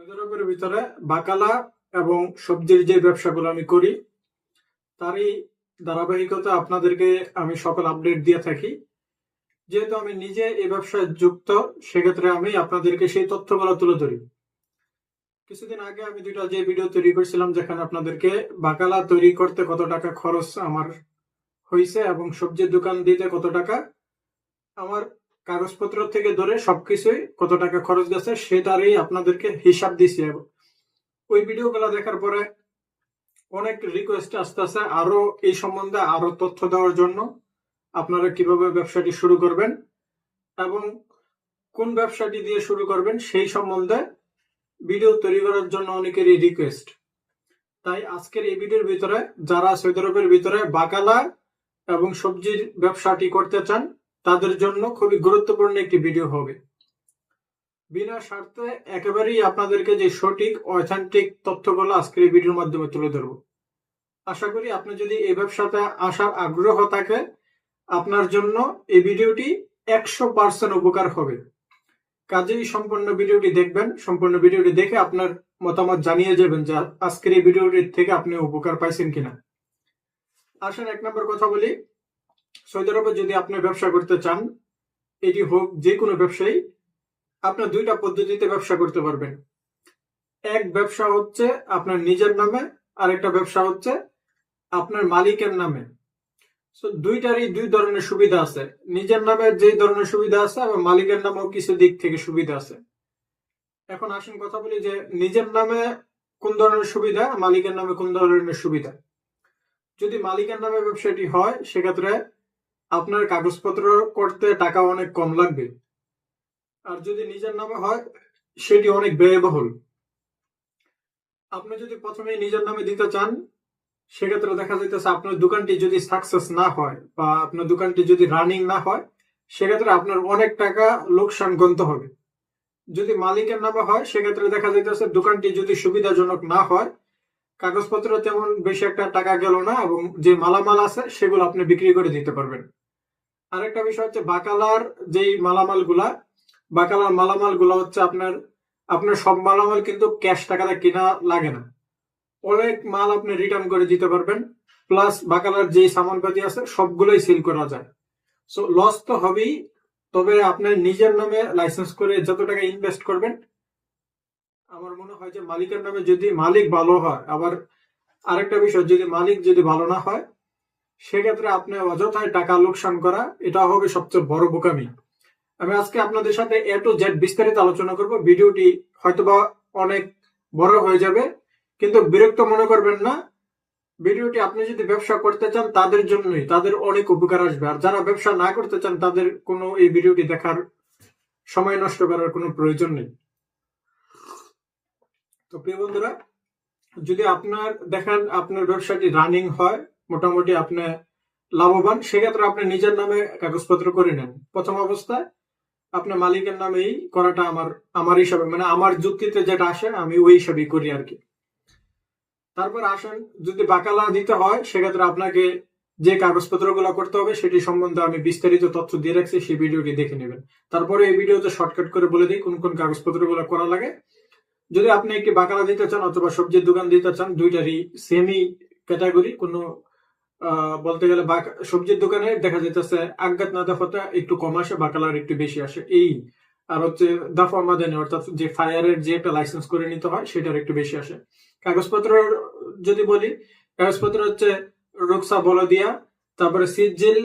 Saudi ভিতরে বাকালা এবং সবজির যে ব্যবসাগুলো আমি করি, তারই ধারাবাহিকতা আপনাদেরকে আমি সকল আপডেট দিয়ে থাকি। যেহেতু আমি নিজে এই ব্যবসায় যুক্ত, সেক্ষেত্রে আমি আপনাদেরকে সেই তথ্যগুলো তুলে ধরি। কিছুদিন আগে আমি দুইটা যে ভিডিও তৈরি করেছিলাম, যেখানে আপনাদেরকে বাকালা তৈরি করতে কত টাকা খরচ আমার হয়েছে এবং সবজির দোকান দিতে কত টাকা আমার কাগজপত্র থেকে ধরে সবকিছুই কত টাকা খরচ গেছে সেটারই আপনাদেরকে হিসাব দিছি ওই ভিডিওগুলো দেখার পরে অনেক রিকোয়েস্ট আসতে আসে আরও এই সম্বন্ধে আরও তথ্য দেওয়ার জন্য। আপনারা কীভাবে ব্যবসাটি শুরু করবেন এবং কোন ব্যবসাটি দিয়ে শুরু করবেন সেই সম্বন্ধে ভিডিও তৈরি করার জন্য অনেকেরই রিকোয়েস্ট তাই আজকের এই ভিডিওর ভিতরে যারা সৌদি আরবের ভিতরে বাকালা এবং সবজির ব্যবসাটি করতে চান তাদের জন্য খুবই গুরুত্বপূর্ণ একটি ভিডিও হবে। বিনা স্বার্থে একেবারেই আপনাদেরকে যে সঠিক অথেন্টিক তথ্যগুলো আজকের এই ভিডিওর মাধ্যমে তুলে ধরবো। আশা করি আপনি যদি এই ব্যবসাতে আসার আগ্রহ থাকে, আপনার জন্য এই ভিডিওটি একশো পার্সেন্ট উপকার হবে। কাজেই সম্পূর্ণ ভিডিওটি দেখবেন। সম্পূর্ণ ভিডিওটি দেখে আপনার মতামত জানিয়ে যাবেন যে আজকের এই ভিডিওটির থেকে আপনি উপকার পাইছেন কিনা। আসেন, এক নম্বর কথা বলি। সৌদি আরবে যদি আপনি ব্যবসা করতে চান, এটি হোক যে কোনো ব্যবসায়ী আপনার দুইটা পদ্ধতিতে ব্যবসা করতে পারবেন। এক ব্যবসা হচ্ছে আপনার নিজের নামে, আরেকটা ব্যবসা হচ্ছে আপনার মালিকের নামে। দুইটারই দুই ধরনের সুবিধা আছে। নিজের নামে যে ধরনের সুবিধা আছে এবং মালিকের নামেও কিছু দিক থেকে সুবিধা আছে। এখন আসুন কথা বলি যে, নিজের নামে কোন ধরনের সুবিধা, মালিকের নামে কোন ধরনের সুবিধা? যদি মালিকের নামে ব্যবসাটি হয়, সেক্ষেত্রে আপনার কাগজপত্র করতে টাকা অনেক কম লাগবে। আর যদি নিজের নামে হয়, সেটি অনেক ব্যয়বহুল। আপনি যদি প্রথমে নিজের নামে দিতে চান, সেক্ষেত্রে দেখা যাইতেছে আপনার দোকানটি যদি সাকসেস না হয় বা আপনার দোকানটি যদি রানিং না হয়, সেক্ষেত্রে আপনার অনেক টাকা লোকসান গন্ত হবে। যদি মালিকের নামে হয়, সেক্ষেত্রে দেখা যাইতেছে দোকানটি যদি সুবিধাজনক না হয়, কাগজপত্র তেমন বেশি একটা টাকা গেল না এবং যে মালামাল আছে, সেগুলো আপনি বিক্রি করে দিতে পারবেন। আরেকটা বিষয় হচ্ছে বাকালার যেই মালামালগুলা বাকালার মালামালগুলা হচ্ছে আপনার আপনার সব মালামাল কিন্তু ক্যাশ টাকাটা কেনা লাগে না। অনেক মাল আপনি রিটার্ন করে দিতে পারবেন প্লাস বাকালার যে সামানপাতি আছে সবগুলোই সেল করা যায়। সো লস তো হবেই, তবে আপনার নিজের নামে লাইসেন্স করে যত টাকা ইনভেস্ট করবেন, আমার মনে হয় যে মালিকের নামে যদি মালিক ভালো হয়, আবার আরেকটা বিষয়, যদি মালিক যদি ভালো না হয় সেক্ষেত্রে আপনি অযথায় টাকা লোকসান করা, এটা হবে সবচেয়ে বড় বোকামি। আমি আজকে আপনাদের সাথে এ টু জেড বিস্তারিত আলোচনা করব। ভিডিওটি হয়তোবা অনেক বড় হয়ে যাবে, কিন্তু বিরক্ত মনে করবেন না। ভিডিওটি আপনি যদি ব্যবসা করতে চান, তাদের জন্যই, তাদের অনেক উপকার আসবে। আর যারা ব্যবসা না করতে চান, তাদের কোনো এই ভিডিওটি দেখার সময় নষ্ট করার কোনো প্রয়োজন নেই। তো প্রিয় বন্ধুরা, যদি আপনার, দেখেন আপনার ব্যবসাটি রানিং হয় মোটামুটি আপনি লাভবান, সেক্ষেত্রে আপনি নিজের নামে কাগজপত্র করে নেন। প্রথম অবস্থায় আপনার মালিকের নামেই করাটা আমার আমার হিসাবে মানে আমার যুক্তিতে যেটা আসে, আমি ওই হিসাবেই করি আর কি। তারপর আসেন, যদি বাকালা দিতে হয়, সেক্ষেত্রে আপনাকে যে কাগজপত্রগুলো করতে হবে, সেটি সম্বন্ধে আমি বিস্তারিত তথ্য দিয়ে রাখছি, সেই ভিডিওটি দেখে নেবেন। তারপরে এই ভিডিওতে শর্টকাট করে বলে দিই, কোন কোন কাগজপত্র কাগজপত্রগুলো করা লাগে। যদি আপনি একটি বাকালা দিতে চান, অথবা সবজির দোকান দিতে চান, দুইটারই সেমি ক্যাটাগরি কোনো বলতে গেলে সবজির দোকানে দেখা যেতেছে আজ্ঞাত না দাফাটা একটু কম আসে বাকালার একটু বেশি আসে। এই আর হচ্ছে দাফা মাদানি অর্থাৎ যে ফায়ারের যে একটা লাইসেন্স করে নিতে হয়, সেটার একটু বেশি আসে। কাগজপত্র যদি বলি, কাগজপত্র হচ্ছে রুকসা বলদিয়া, তারপরে সিজিল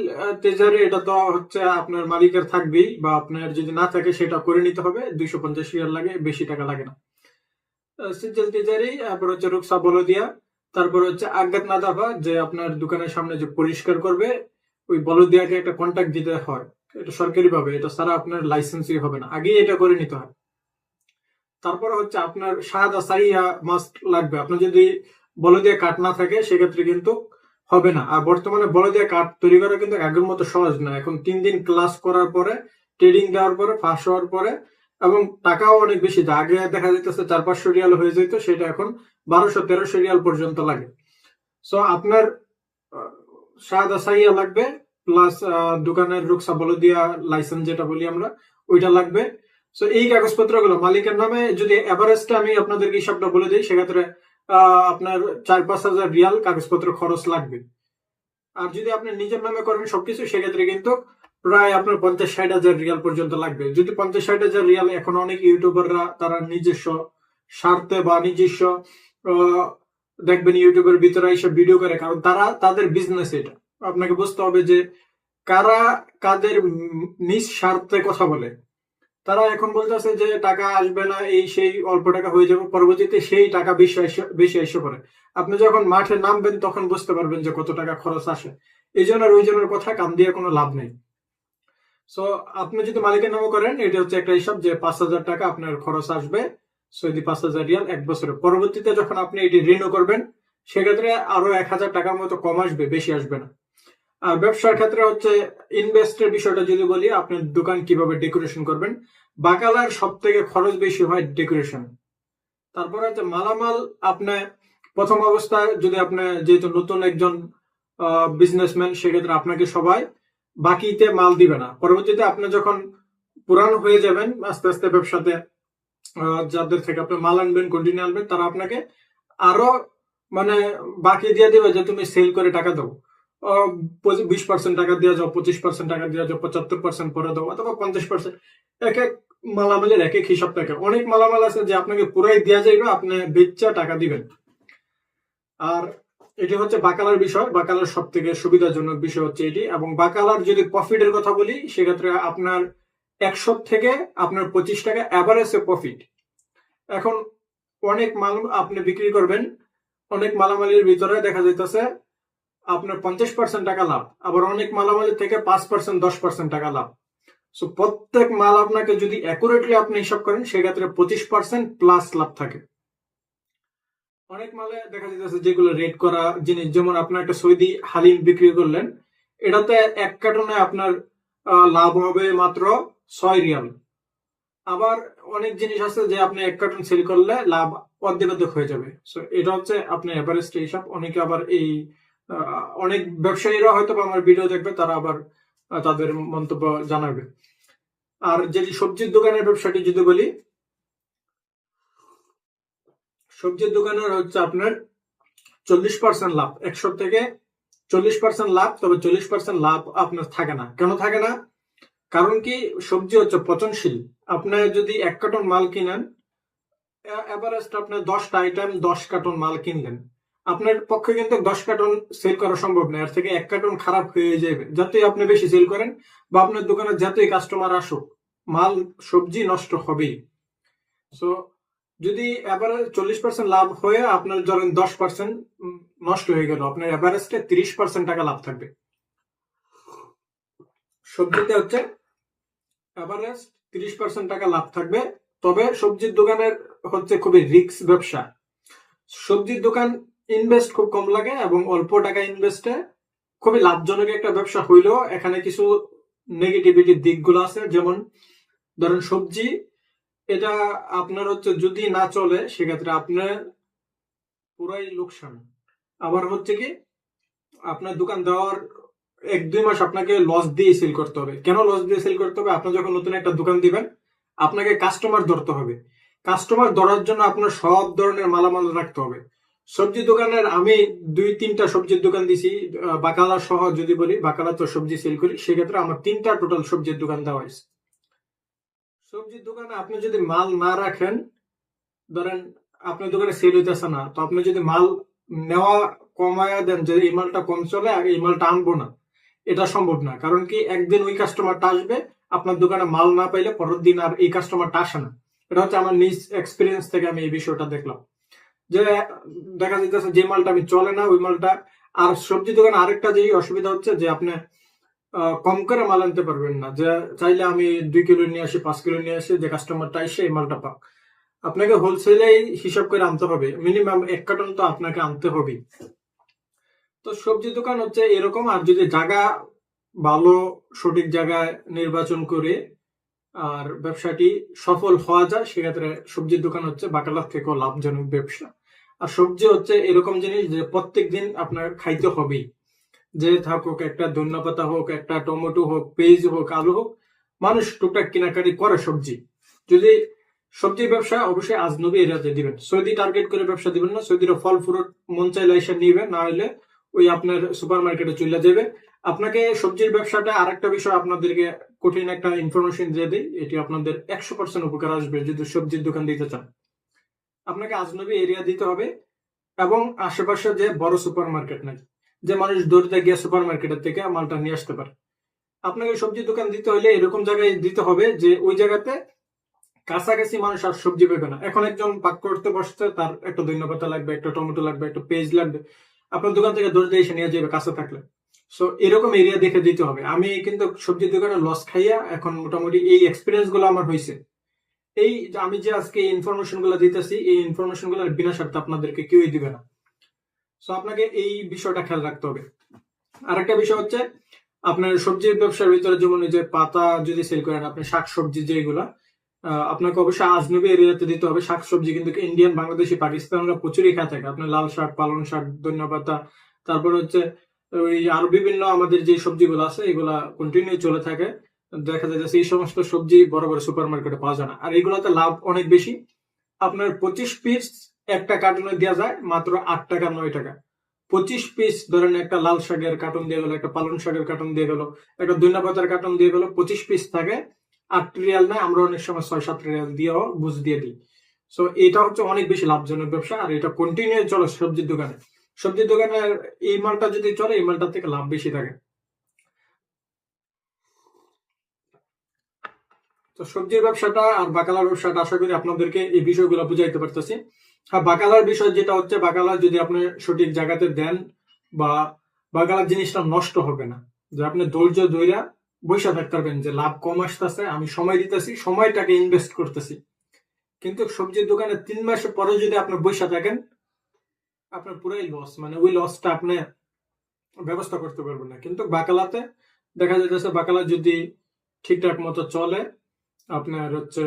তেজারে এটা তো হচ্ছে আপনার মালিকের থাকবেই, বা আপনার যদি না থাকে সেটা করে নিতে হবে, দুইশো পঞ্চাশ রিয়াল লাগে, বেশি টাকা লাগে না। সিজিল তেজারি, তারপর হচ্ছে রুকসা বলদিয়া তারপর হচ্ছে আজ্ঞাত নাদাফা যে আপনার দোকানের সামনে যে পরিষ্কার করবে, ওই বলদিয়াকে একটা কন্ট্যাক্ট দিতে হয়। এটা সরকারি ভাবে এটা ছাড়া আপনার লাইসেন্সই হবে না। আগেই এটা করে নিতে হয়। তারপরে হচ্ছে আপনার সাদা সাইয়া মাস্ক লাগবে। আপনার যদি বলদিয়া কাঠ না থাকে, সেক্ষেত্রে কিন্তু হবে না। আর বর্তমানে বলদিয়া কাঠ তৈরি করা কিন্তু আগের মতো সহজ না। এখন তিন দিন ক্লাস করার পরে ট্রেডিং দেওয়ার পরে ফাঁস হওয়ার পরে এবং টাকাও অনেক বেশি। আগে দেখা যেতেছে চার, পাঁচশো রিয়াল হয়ে যেত সেটা এখন বারোশো, তেরোশো রিয়াল পর্যন্ত লাগে। সো আপনার সাদা সাইয়া লাগবে প্লাস দোকানের রুকসা বলে দিয়া লাইসেন্স যেটা বলি আমরা, ওইটা লাগবে। সো এই কাগজপত্রগুলো মালিকের নামে যদি এভারেস্টে আমি আপনাদেরকে হিসাবটা বলে দিই, সেক্ষেত্রে আপনার চার, পাঁচ হাজার রিয়াল কাগজপত্র খরচ লাগবে। আর যদি আপনি নিজের নামে করেন সবকিছু, সেক্ষেত্রে কিন্তু প্রায় আপনার পঞ্চাশ ষাট হাজার রিয়াল পর্যন্ত লাগবে। যদি পঞ্চাশ ষাট হাজার রিয়াল এখন অনেক ইউটিউবাররা তারা নিজস্ব স্বার্থে বা নিজস্ব দেখবেন ইউটিউবের ভিতরে এইসব ভিডিও করে, কারণ তারা তাদের বিজনেস এটা। আপনাকে বুঝতে হবে যে কারা কাদের নিজ স্বার্থে কথা বলে। তারা এখন বলতেছে যে টাকা আসবে না, এই সেই অল্প টাকা হয়ে যাবে, পরবর্তীতে সেই টাকা বেশি এসে- বেশি এসে পড়ে। আপনি যখন মাঠে নামবেন, তখন বুঝতে পারবেন যে কত টাকা খরচ আসে। এই জন্য আর ওই জনের কথা কান দিয়ে কোনো লাভ নেই। সো আপনি যদি মালিকের নামে করেন, এটা হচ্ছে একটা হিসাব যে পাঁচ হাজার টাকা আপনার খরচ আসবে। সৌদি পাঁচ হাজার রিয়াল এক বছরে। পরবর্তীতে যখন আপনি এটি রিনিউ করবেন, সেক্ষেত্রে আরও এক হাজার টাকার মতো কম আসবে, বেশি আসবে না। আর ব্যবসার ক্ষেত্রে হচ্ছে ইনভেস্টের বিষয়টা যদি বলি আপনি দোকান কীভাবে ডেকোরেশন করবেন? বাকালার সব থেকে খরচ বেশি হয় ডেকোরেশন। তারপর হচ্ছে মালামাল আপনি প্রথম অবস্থায় যদি আপনি যেহেতু নতুন একজন বিজনেসম্যান সেক্ষেত্রে আপনাকে সবাই বাকিতে মাল দিবে না। পরবর্তীতে আপনি যখন পুরান হয়ে যাবেন, আস্তে আস্তে ব্যবসাতে যাদের থেকে আপনি মাল আনবেন কন্টিনিউ আনবেন, তারা আপনাকে আরও মানে বাকি দিয়ে দিবে যে তুমি সেল করে টাকা দাও। বিশ পার্সেন্ট টাকা দেওয়া যাও, পঁচিশ পার্সেন্ট টাকা দেওয়া যাও, পঁচাত্তর পার্সেন্ট পরে দাও, অথবা পঞ্চাশ পার্সেন্ট এক এক মালামালের এক এক হিসাব থাকে অনেক মালামাল আছে যে আপনাকে পুরাই দেওয়া যাইবে, আপনি বেচা টাকা দিবেন। আর এটি হচ্ছে বাকালার বিষয়। বাকালার সব থেকে সুবিধাজনক বিষয় হচ্ছে এটি। এবং বাকালার যদি প্রফিটের কথা বলি, সেক্ষেত্রে আপনার একশো থেকে আপনার পঁচিশ টাকা অ্যাভারেজে প্রফিট এখন অনেক মাল আপনি বিক্রি করবেন, অনেক মালামালির ভিতরে দেখা যাইতেছে আপনার পঞ্চাশ পার্সেন্ট টাকা লাভ, আবার অনেক মালামালের থেকে পাঁচ পার্সেন্ট দশ পার্সেন্ট টাকা লাভ। সো প্রত্যেক মাল আপনাকে যদি অ্যাকুরেটলি আপনি হিসাব করেন, সেক্ষেত্রে পঁচিশ পার্সেন্ট প্লাস লাভ থাকে। অনেক মালে দেখা যাচ্ছে যেগুলো রেড করা জিনিস, যেমন আপনার একটা সৌদি হালিম বিক্রি করলেন, এটাতে এক কার্টনে আপনার লাভ হবে মাত্র ছয় রিয়াল। আবার অনেক জিনিস আছে যে আপনি এক কার্টন সেল করলে লাভ অর্ধেক অর্ধেক হয়ে যাবে। সো এটা হচ্ছে আপনি এভারেস্ট হিসাব অনেকে আবার এই অনেক ব্যবসায়ীরা হয়তো আমার ভিডিও দেখবে, তারা আবার তাদের মন্তব্য জানাবে। আর যদি সবজির দোকানের ব্যবসাটি যদি বলি সবজির দোকানের হচ্ছে আপনার চল্লিশ পার্সেন্ট লাভ। একশো থেকে চল্লিশ পার্সেন্ট লাভ, তবে চল্লিশ পার্সেন্ট লাভ আপনার থাকে না। কেন থাকে না? কারণ কি, সবজি হচ্ছে পচনশীল। আপনি যদি এক কার্টন মাল কিনেন এভারেস্ট আপনার দশটা আইটেম দশ কার্টন মাল কিনলেন। আপনার পক্ষে কিন্তু দশ কার্টন সেল করা সম্ভব না। এর থেকে এক কার্টন খারাপ হয়ে যাবে। যতই আপনি বেশি সেল করেন, বা আপনার দোকানে যতই কাস্টমার আসুক, মাল, সবজি নষ্ট হবেই। সো যদি চল্লিশ পার্সেন্ট লাভ হয়ে আপনার ধরেন দশ পার্সেন্ট নষ্ট হয়ে গেল, আপনার এভারেজে তিরিশ পার্সেন্ট টাকা লাভ থাকবে। সবজিতে হচ্ছে এভারেজ তিরিশ পার্সেন্ট টাকা লাভ থাকবে, তবে সবজির দোকানের হচ্ছে খুবই রিস্ক ব্যবসা। সবজির দোকান ইনভেস্ট খুব কম লাগে এবং অল্প টাকা ইনভেস্টে খুবই লাভজনক একটা ব্যবসা হইলেও এখানে কিছু নেগেটিভিটির দিকগুলো আছে, যেমন ধরেন সবজি এটা আপনার হচ্ছে যদি না চলে, সেক্ষেত্রে আপনার পুরাই লোকসান। আবার হচ্ছে কি, আপনার দোকান দেওয়ার এক দুই মাস আপনাকে লস দিয়ে সেল করতে হবে। কেন লস দিয়ে সেল করতে হবে? আপনি যখন নতুন একটা দোকান দিবেন, আপনাকে কাস্টমার ধরতে হবে। কাস্টমার ধরার জন্য আপনার সব ধরনের মালামাল রাখতে হবে। সবজি দোকানের আমি দুই তিনটা সবজির দোকান দিছি বাকালা সহ যদি বলি বাকালা তো সবজি সেল করি, সেক্ষেত্রে আমার তিনটা টোটাল সবজির দোকান দেওয়া হয়েছে। সবজির দোকানে আপনি যদি মাল না রাখেন, ধরেন আপনার দোকানে সেল হইতেছে না, তো আপনি যদি মাল নেওয়া কমায়া দেন যে এই মালটা কম চলে আর এই মালটা আনব না, এটা সম্ভব না। কারণ কি, একদিন ওই কাস্টমারটা আসবে, আপনার দোকানে মাল না পাইলে পরের দিন আর এই কাস্টমারটা আসে না। এটা হচ্ছে আমার নিজ এক্সপিরিয়েন্স থেকে আমি এই বিষয়টা দেখলাম। যে দেখা যাইতেছে যে মালটা আমি চলে না, ওই মালটা, আর সবজি দোকানে আরেকটা যে অসুবিধা হচ্ছে যে আপনি কম করে মাল আনতে পারবেন না। যে চাইলে আমি দুই কিলো নিয়ে আসি, পাঁচ কিলো নিয়ে আসি, যে কাস্টমারটা এসে এই মালটা পাক। আপনাকে হোলসেলে হিসাব করে আনতে হবে। মিনিমাম এক কার্টন তো আপনাকে আনতে হবে তো সবজি দোকান হচ্ছে এরকম, আর যদি জায়গা ভালো, সঠিক জায়গায় নির্বাচন করে, আর ব্যবসাটি সফল হওয়া যায়, সেক্ষেত্রে সবজির দোকান হচ্ছে বাকালার থেকেও লাভজনক ব্যবসা। আর সবজি হচ্ছে এরকম জিনিস যে প্রত্যেক দিন আপনার খাইতে হবেই। যে থাকুক একটা ধন্যপাতা হোক, একটা টমেটো হোক, পেঁয়াজ হোক, আলু হোক, মানুষ টুকটাক কেনাকাটি করে সবজি। যদি সবজির ব্যবসা, অবশ্যই আজনবী এরিয়াতে দিবেন। সৌদি টার্গেট করে ব্যবসা দিবেন না, সৌদির ফল ফ্রুট মন চাইলে এসে নিবে, না হলে ওই আপনার সুপার মার্কেটে চলে যাবে। আপনাকে সবজির ব্যবসাটা আর একটা বিষয় আপনাদেরকে কঠিন একটা ইনফরমেশন দিয়ে দিই, এটি আপনাদের একশো পার্সেন্ট উপকার আসবে যদি সবজির দোকান দিতে চান। আপনাকে আজনবী এরিয়া দিতে হবে এবং আশেপাশে যে বড় সুপার মার্কেট নাই যে মানুষ দৌড়তে গিয়ে সুপার মার্কেটের থেকে মালটা নিয়ে আসতে পারে। আপনাকে সবজির দোকান দিতে হলে এরকম জায়গায় দিতে হবে যে ওই জায়গাতে কাছাকাছি মানুষ আর সবজি পেবে না। এখন একজন পাক করতে বসছে, তার একটা ধন্যপাতা লাগবে, একটা টমেটো লাগবে, একটা পেঁয়াজ লাগবে। আপনার দোকান থেকে দৌড়তে এসে নিয়ে যাবে কাছে থাকলে। সো এরকম এরিয়া দেখে দিতে হবে। আমি কিন্তু সবজির দোকানে লস খাইয়া এখন মোটামুটি এই এক্সপিরিয়েন্সগুলো আমার হয়েছে এই আমি যে আজকে ইনফরমেশনগুলো দিতেছি, এই ইনফরমেশনগুলো বিনা স্বার্থে আপনাদেরকে কেউই দিবে না। সো আপনাকে এই বিষয়টা খেয়াল রাখতে হবে। আরেকটা বিষয় হচ্ছে, আপনার সবজির ব্যবসার ভিতরে যেমন যে পাতা যদি সেল করেন, আপনি শাক সবজি যেগুলা আপনাকে অবশ্যই আজনবী এরিয়াতে দিতে হবে। শাক সবজি কিন্তু ইন্ডিয়ান বাংলাদেশি, পাকিস্তানরা প্রচুরই খায় থাকে। আপনার লাল শাক, পালং শাক, ধনিয়া পাতা, তারপর হচ্ছে ওই আরও বিভিন্ন আমাদের যে সবজিগুলো আছে, এগুলা কন্টিনিউ চলে থাকে। দেখা যায় যে এই সমস্ত সবজি বড় বড় সুপার মার্কেটে পাওয়া যায় না। আর এগুলাতে লাভ অনেক বেশি। আপনার পঁচিশ পিস একটা কার্টুনে দেওয়া যায়, মাত্র আট টাকা, নয় টাকা। পঁচিশ পিস ধরেন একটা লাল শাকের কার্টুন দিয়ে গেলো, একটা পালং শাকের কার্টুন দিয়ে গেলো, একটা ধনিয়া পাতার কার্টুন দিয়ে গেলো, পঁচিশ পিস থাকে। আট রিয়াল নেয়, আমরা অনেক সময় ছয়, সাত রিয়াল দিয়েও বুঝ দিয়ে দিই। সো এটা হচ্ছে অনেক বেশি লাভজনক ব্যবসা, আর এটা কন্টিনিউ চলে সবজির দোকানে। সবজির দোকানে এই মালটা যদি চলে, এই মালটার থেকে লাভ বেশি থাকে। তো সবজির ব্যবসাটা আর বাকালার ব্যবসাটা, আশা করি আপনাদেরকে এই বিষয়গুলো বুঝাইতে পারতেছি। আর বাকালার বিষয় যেটা হচ্ছে, বাকালা যদি আপনি সঠিক জায়গাতে দেন বা বাকালার জিনিসটা নষ্ট হবে না। যে আপনি ধৈর্য ধৈর্য বৈশা থাকতে পারবেন যে লাভ কম আসতেছে, আমি সময় দিতেছি, সময়টাকে ইনভেস্ট করতেছি। কিন্তু সবজির দোকানে তিন মাসের পরে যদি আপনি বৈশা থাকেন, আপনার পুরাই লস মানে ওই লসটা আপনি ব্যবস্থা করতে পারবেন না। কিন্তু বাকালাতে দেখা যাইতেছে, বাকালা যদি ঠিকঠাক মতো চলে, আপনার হচ্ছে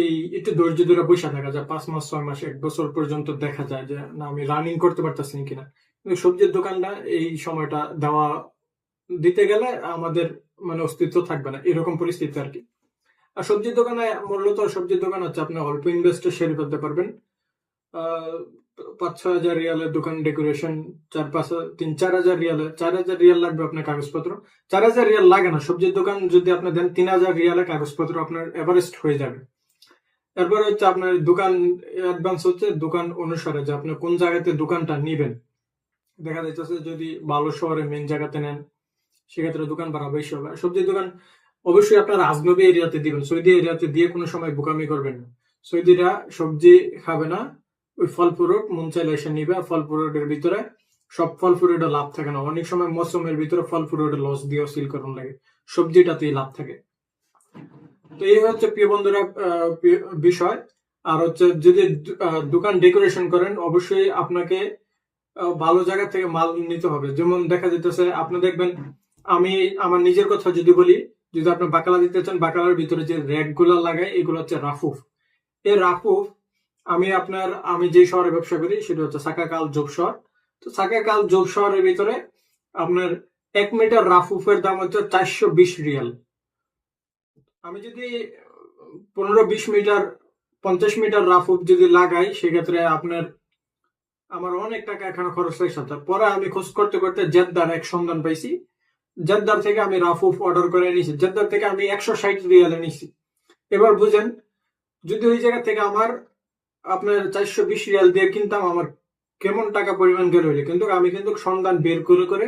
এই একটু ধৈর্য ধরে বসে থাকা যায়, পাঁচ মাস, ছয় মাস, এক বছর পর্যন্ত দেখা যায় যে, না, আমি রানিং করতে পারতেছি কিনা। সবজির দোকানটা এই সময়টা দেওয়া দিতে গেলে আমাদের মানে অস্তিত্ব থাকবে না, এরকম পরিস্থিতি আর কি। আর সবজির দোকানে মূলত সবজির দোকান হচ্ছে আপনি অল্প ইনভেস্টে সেরে ফেলতে পারবেন। পাঁচ ছয় হাজার রিয়ালের দোকান ডেকোরেশন চার পাঁচ তিন চার হাজার রিয়ালে, চার হাজার রিয়াল লাগবে আপনার কাগজপত্র। চার হাজার রিয়াল লাগে না, সবজির দোকান যদি আপনি দেন, তিন হাজার রিয়ালে কাগজপত্র আপনার এভারেস্ট হয়ে যাবে। এরপর হচ্ছে আপনার দোকান অ্যাডভান্স হচ্ছে, দোকান অনুসারে যে আপনি কোন জায়গাতে দোকানটা নিবেন। দেখা যাইতেছে যদি ভালো শহরে মেন জায়গাতে নেন, সেক্ষেত্রে দোকান ভাড়া বেশি হবে। সবজির দোকান, অবশ্যই আপনার রাজনবী এরিয়াতে দিবেন। সৌদি এরিয়াতে দিয়ে কোনো সময় বোকামি করবেন না। সৌদিরা সবজি খাবে না, ওই ফল ফ্রুট, মন চাইলে এসে নিবে। ফল ফ্রুটের ভিতরে সব ফল ফ্রুটের লাভ থাকে না। অনেক সময় মৌসুমের ভিতরে ফল ফ্রুটের লস দিয়েও সিল করুন লাগে। সবজিটাতেই লাভ থাকে। তো এই হচ্ছে প্রিয় বন্ধুরা বিষয়। আর হচ্ছে যদি দোকান ডেকোরেশন করেন, অবশ্যই আপনাকে ভালো জায়গা থেকে মাল নিতে হবে। যেমন দেখা যেতেছে আপনি দেখবেন, আমি আমার নিজের কথা যদি বলি, যদি আপনি বাকালা দিতে চান, বাকালার ভিতরে যে র্যাকগুলো লাগায়, এগুলো হচ্ছে রাফুফ। এই রাফুফ, আমি আপনার, আমি যে শহরে ব্যবসা করি, সেটা হচ্ছে সাকাকাল যোগ শহর। তো সাকাকাল যোগ শহরের ভিতরে আপনার এক মিটার রাফুফের দাম হচ্ছে চারশো বিশ রিয়াল। আমি যদি, পনেরো বিশ মিটার, পঞ্চাশ মিটার রাফুফ যদি লাগাই, সেক্ষেত্রে আপনার, আমার অনেক টাকা এখানে খরচ হয়ে সাথে পরে আমি খোঁজ করতে করতে জেদ্দার এক সন্ধান পাইছি। জেদ্দার থেকে আমি রাফুফ অর্ডার করে নিয়েছি জেদ্দার থেকে আমি একশো ষাট রিয়ালে নিয়েছি এবার বুঝেন, যদি ওই জায়গা থেকে আমার আপনার চারশো বিশ রিয়াল দিয়ে কিনতাম, আমার কেমন টাকা পরিমাণ গেল হইলে? কিন্তু আমি কিন্তু সন্ধান বের করে করে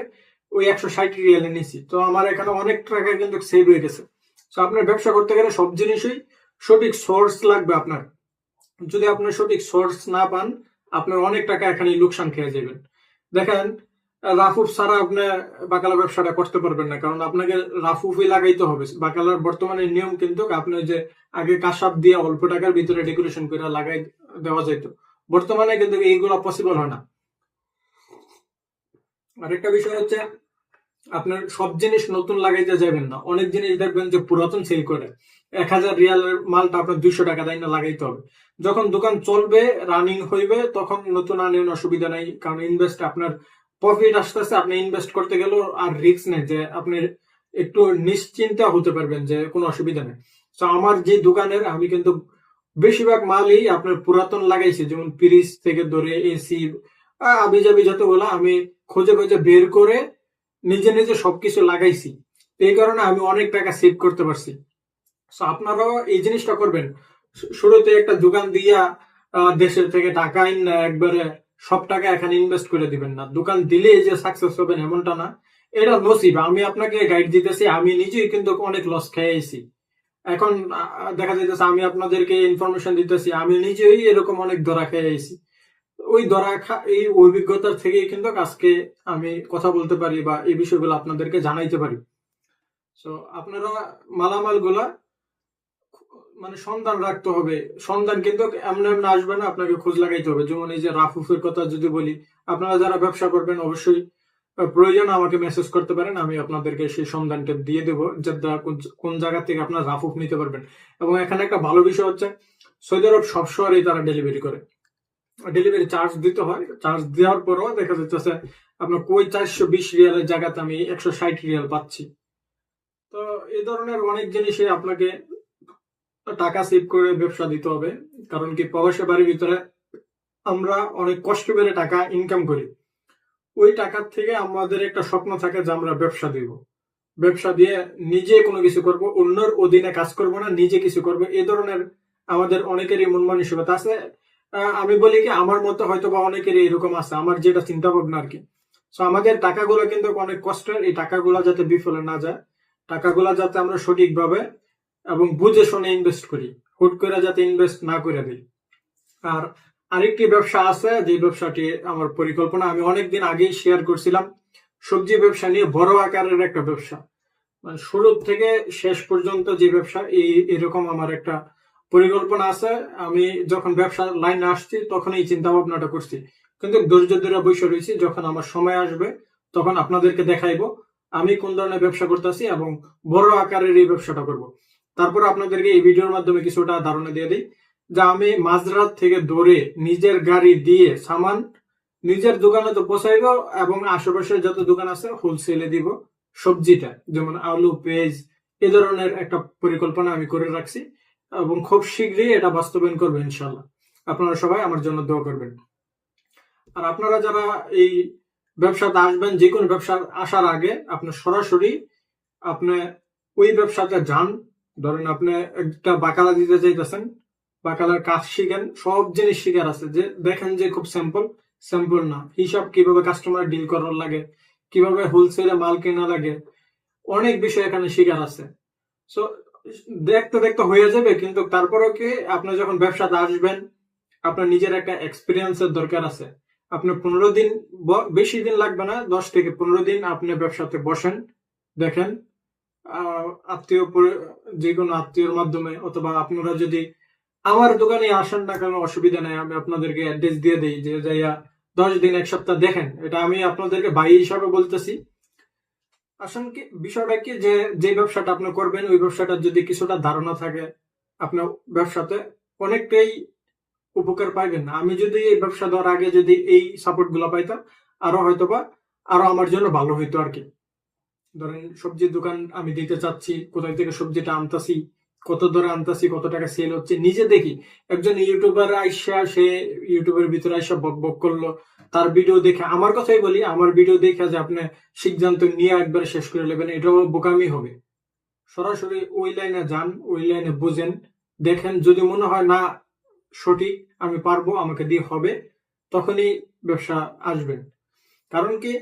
ওই একশো ষাট রিয়ালে নিয়েছি তো আমার এখানে অনেক টাকা কিন্তু সেভ হয়ে গেছে। আপনার ব্যবসা করতে গেলে সব জিনিসই সঠিক সোর্স লাগবে আপনার। যদি আপনার সঠিক সোর্স না পান, আপনার অনেক টাকা এখানে লোকসান খেয়ে যাবেন। দেখেন, রাফুফ ছাড়া আপনি বাকালা ব্যবসাটা করতে পারবেন না, কারণ আপনাকে রাফুফই লাগাইতে হবে। বাকালার বর্তমানে নিয়ম কিন্তু আপনি যে আগে কাসাব দিয়ে অল্প টাকার ভিতরে ডেকোরেশন করে লাগাই দেওয়া যাইতো। বর্তমানে কিন্তু এইগুলো পসিবল হয় না। আরেকটা বিষয় হচ্ছে আপনার সব জিনিস নতুন লাগাইতে যাবেন না। অনেক জিনিস দেখবেন যে পুরাতন সেল করে। এক হাজার রিয়ালের মালটা আপনার দুইশো টাকা দেয় না লাগাইতে হবে। যখন দোকান চলবে রানিং হইবে, তখন নতুন আনেন অসুবিধা নাই। কারণ ইনভেস্ট আপনার প্রফিট আসতেছে, আপনি ইনভেস্ট করতে গেলেও আর রিস্ক নেই যে আপনি একটু নিশ্চিন্তা হতে পারবেন যে কোনো অসুবিধা নেই। তো আমার যে দোকানের, আমি কিন্তু বেশিরভাগ মালই আপনার পুরাতন লাগাইছি। যেমন পিরিস থেকে ধরে এসি আবি যাবি যতগুলো আমি খুঁজে খুঁজে বের করে নিজে নিজে সবকিছু লাগাইছি। এই কারণে আমি অনেক টাকা সেভ করতে পারছি। তো আপনারাও এই জিনিসটা করবেন। শুরুতে একটা দোকান দিয়া দেশের থেকে টাকা আইন একবারে সব টাকা এখানে ইনভেস্ট করে দিবেন না। দোকান দিলে যে সাকসেস হবেন এমনটা না। এটা নসিব। আমি আপনাকে গাইড দিতেছি। আমি নিজেই কিন্তু অনেক লস খেয়েছি। এখন দেখা যাইতেছে আমি আপনাদেরকে ইনফরমেশন দিতেছি। আমি নিজেই এরকম অনেক ধরা খেয়েছি। ওই ধরা এই অভিজ্ঞতার থেকেই কিন্তু আজকে আমি কথা বলতে পারি বা এই বিষয়গুলো আপনাদেরকে জানাইতে পারি। তো আপনারা মালামালগুলা মানে সন্ধান রাখতে হবে। সন্ধান কিন্তু এমন এমন আসবে না, আপনাকে খোঁজ লাগাইতে হবে। যেমন এই যে রাফুফের কথা যদি বলি, আপনারা যারা ব্যবসা করবেন অবশ্যই প্রয়োজন আমাকে মেসেজ করতে পারেন, আমি আপনাদেরকে সেই সন্ধানটা দিয়ে দেবো যার দা- কোন- কোন জায়গা থেকে আপনার রাফুফ নিতে পারবেন। এবং এখানে একটা ভালো বিষয় হচ্ছে, সৌদি আরব সব শহরেই তারা ডেলিভারি করে। ডেলিভারি চার্জ দিতে হয়। চার্জ দেওয়ার পরও দেখা যাচ্ছে আপনার কই চারশো বিশ রিয়ালের জায়গাতে আমি একশো ষাট রিয়াল পাচ্ছি। তো এই ধরনের অনেক জিনিসে আপনাকে টাকা সেভ করে ব্যবসা দিতে হবে। কারণ কি প্রবাসী বাড়ির ভিতরে আমরা অনেক কষ্ট করে টাকা ইনকাম করি। ওই টাকার থেকে আমাদের একটা স্বপ্ন থাকে যে আমরা ব্যবসা দিব। ব্যবসা দিয়ে নিজে কোনো কিছু করব, অন্যর অধীনে কাজ করব না, নিজে কিছু করব। এই ধরনের আমাদের অনেকেরই মন মানসিকতা আছে। আমি বলি কি, আমার মতো হয়তো বা অনেকেরই এরকম আছে। আমার যেটা চিন্তা ভাবনা আর কি। তো আমাদের টাকাগুলো কিন্তু অনেক কষ্টের। এই টাকাগুলো যাতে বিফলে না যায়, টাকাগুলো যাতে আমরা সঠিকভাবে এবং বুঝে শুনে ইনভেস্ট করি। হুট করে যাতে ইনভেস্ট না করে দিই। আর আরেকটি ব্যবসা আছে, যে ব্যবসাটি আমার পরিকল্পনা। আমি অনেকদিন আগেই শেয়ার করছিলাম। সবজি ব্যবসা নিয়ে বড় আকারের একটা ব্যবসা। মানে শুরু থেকে শেষ পর্যন্ত যে ব্যবসা, এই, এরকম আমার একটা পরিকল্পনা আছে, আমি যখন ব্যবসা লাইনে আসছি তখন এই চিন্তা ভাবনাটা করছি। কিন্তু ধৈর্য ধরে বসে রয়েছি, যখন আমার সময় আসবে তখন আপনাদেরকে দেখাইবো আমি কোন ধরনের ব্যবসা করতেছি এবং বড় আকারের এই ব্যবসাটা করব। তারপর আপনাদেরকে এই ভিডিওর মাধ্যমে কিছুটা ধারণা দিয়ে দিই যে আমি মাঝরাত থেকে দৌড়ে নিজের গাড়ি দিয়ে সামান নিজের দোকানে তো পৌঁছাইব এবং আশেপাশে যত দোকান আছে হোলসেলে দিব। সবজিটা, যেমন আলু, পেঁয়াজ, এ ধরনের একটা পরিকল্পনা আমি করে রাখছি। এবং খুব শীঘ্রই এটা বাস্তবায়ন করব ইনশাল্লাহ আপনারা সবাই আমার জন্য দোয়া করবেন। আর আপনারা যারা এই ব্যবসাতে আসবেন, যে কোনো ব্যবসা আসার আগে আপনি সরাসরি আপনি ওই ব্যবসাতে যান। ধরেন আপনি একটা বাকালা দিতে চাইতেছেন, বাকালার কাজ শিখেন, সব জিনিস শিখার আছে। যে দেখেন যে খুব স্যাম্পল স্যাম্পল না। হিসাব কীভাবে কাস্টমার ডিল করার লাগে, কীভাবে হোলসেলে মাল কেনা লাগে, অনেক বিষয় এখানে শিখার আছে। সো দেখতে দেখতে হয়ে যাবে, কিন্তু তারপরেও কি আপনি যখন ব্যবসাতে আসবেন, আপনার নিজের একটা এক্সপিরিয়েন্সের দরকার আছে। আপনি পনেরো দিন বেশি দিন লাগবে না, দশ থেকে পনেরো দিন আপনি ব্যবসাতে বসেন, দেখেন আত্মীয় যে কোনো আত্মীয়র মাধ্যমে, অথবা আপনারা যদি আমার দোকানে আসেন না কেন, অসুবিধা নেই, আমি আপনাদেরকে অ্যাড্রেস দিয়ে দিই, যে যাইয়া দশ দিন, এক সপ্তাহ দেখেন। এটা আমি আপনাদেরকে ভাই হিসাবে বলতেছি। আসলে কি বিষয়টা কি যে যে ব্যবসাটা আপনি করবেন, ওই ব্যবসাটার যদি কিছুটা ধারণা থাকে আপনার ব্যবসাতে, অনেকটাই উপকার পাইবেন না। আমি যদি এই ব্যবসা দেওয়ার আগে যদি এই সাপোর্টগুলো পাইতাম, আরও হয়তো বা আরও আমার জন্য ভালো হইতো আর কি। ধরেন সবজির দোকান আমি দিতে চাচ্ছি, কোথায় থেকে সবজিটা আনতাছি কত দরে আনতেছি, কত টাকা সেল হচ্ছে, নিজে দেখি। একজন ইউটিউবার আইসা, সে ইউটিউবের ভিতরে আইসা বক বক করল। তার ভিডিও দেখে, আমার কথাই বলি, আমার ভিডিও দেখে যে আপনি সিদ্ধান্ত নিয়ে একবার শেষ করে নেবেন, এটাও বোকামি হবে। সরাসরি ওই লাইনে যান, ওই লাইনে বুঝেন, দেখেন যদি মনে হয় না সঠিক, আমি পারব, আমাকে দিয়ে হবে, তখনই ব্যবসা আসবেন কারণ কি?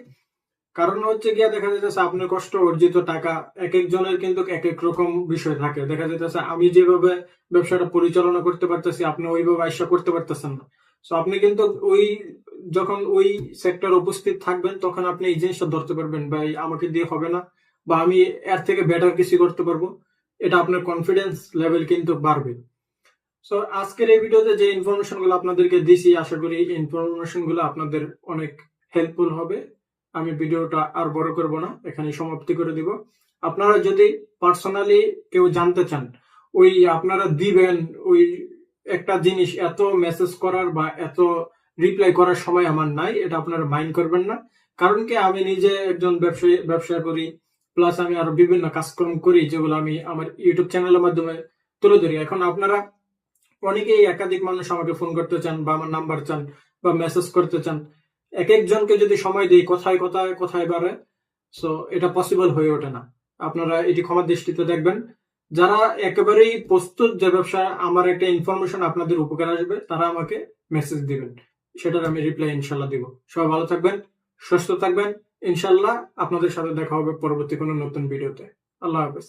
কারণ হচ্ছে গিয়া দেখা যাচ্ছে আপনার কষ্ট অর্জিত টাকা এক একজনের কিন্তু এক এক রকম বিষয় থাকে। দেখা যাচ্ছে আমি যেভাবে ব্যবসাটা পরিচালনা করতে পারতেছি, আপনি ওইভাবে আইসা করতে পারতেছেন না। তো আপনি কিন্তু ওই যখন ওই সেক্টর উপস্থিত থাকবেন, তখন আপনি এই জিনিসটা ধরতে পারবেন, ভাই, আমাকে দিয়ে হবে না বা আমি এর থেকে বেটার কিছু করতে পারব। এটা আপনার কনফিডেন্স লেভেল কিন্তু বাড়বে। সো আজকের এই ভিডিওতে যে ইনফরমেশনগুলো আপনাদেরকে দিছি, আশা করি এই ইনফরমেশন আপনাদের অনেক হেল্পফুল হবে। আমি ভিডিওটা আর বড় করব না এখানে সমাপ্তি করে দিব। আপনারা যদি পার্সোনালি কেউ জানতে চান, ওই আপনারা দিবেন ওই একটা জিনিস, এত মেসেজ করার বা এত রিপ্লাই করার সময় আমার নাই, এটা আপনারা মাইন্ড করবেন না। কারণ কি, আমি নিজে একজন ব্যবসায়ী ব্যবসা করি প্লাস আমি আরও বিভিন্ন কাজকর্ম করি, যেগুলো আমি আমার ইউটিউব চ্যানেলের মাধ্যমে তুলে ধরি। এখন আপনারা অনেকেই একাধিক মানুষ আমাকে ফোন করতে চান বা আমার নাম্বার চান বা মেসেজ করতে চান এক একজনকে যদি সময় দিই কোথায় কোথায় কোথায় বাড়ে সো এটা পসিবল হয়ে ওঠে না। আপনারা এটি ক্ষমা দৃষ্টিতে দেখবেন। যারা একেবারেই প্রস্তুত যে ব্যবসা আমার একটা ইনফরমেশন আপনাদের উপকার আসবে, তারা আমাকে মেসেজ দিবেন। সেটার আমি রিপ্লাই ইনশাল্লাহ দিব। সবাই ভালো থাকবেন, সুস্থ থাকবেন। ইনশাল্লাহ আপনাদের সাথে দেখা হবে পরবর্তী কোনো নতুন ভিডিওতে আল্লাহ হাফেজ।